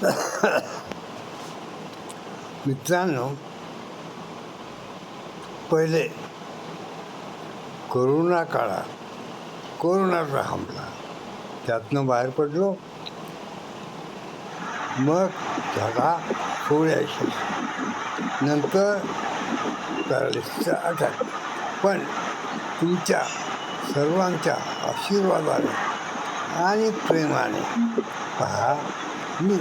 मित्रांनो पहिले कोरोना काळात कोरोनाचा हमला. त्यातनं बाहेर पडलो. मग झाला सोळ्याशी नंतर पॅरालिसचा अटॅक पण तुमच्या सर्वांच्या आशीर्वादाने आणि प्रेमाने पहा मी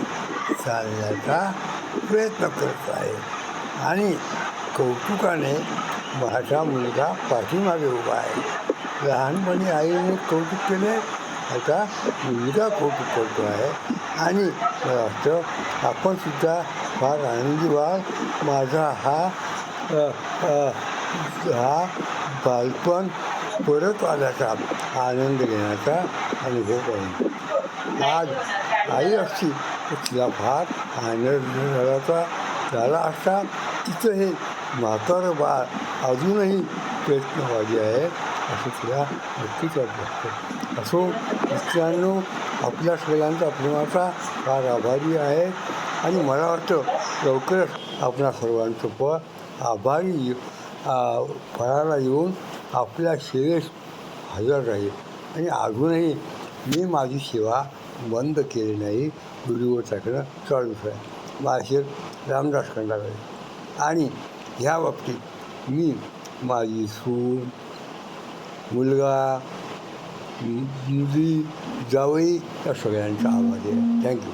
चालण्याचा प्रयत्न करत आहे. आणि कौतुकाने माझा मुलगा पाठीमागे उभा आहे. लहानपणी आईने कौतुक केले आता मुलगा कौतुक करतो आहे. आणि मला वाटतं आपणसुद्धा फार आनंदी व्हाल. माझा हा हा बालपण परत आल्याचा आनंद घेण्याचा अनुभव करून. आज आई असती तर तिला फार आनंद झाल्याचा झाला असता तिचं हे म्हातारं बाळ अजूनही प्रयत्नवादी आहे असं तिला नक्कीच वाटतं. असो मित्रांनो आपल्या सगळ्यांचा प्रेमाचा फार आभारी आहे. आणि मला वाटतं लवकरच आपणा सर्वांचं फळ आभारी फळाला येऊन आपल्या सेवेस हजर राहील. आणि अजूनही मी माझी सेवा बंद केले नाही व्हिडिओ टाकणं चालूच आहे माझे रामदास खंडाकडे आणि ह्या बाबतीत मी माझी सून मुलगा मुली जावई या सगळ्यांचा आवाज आहे. थँक्यू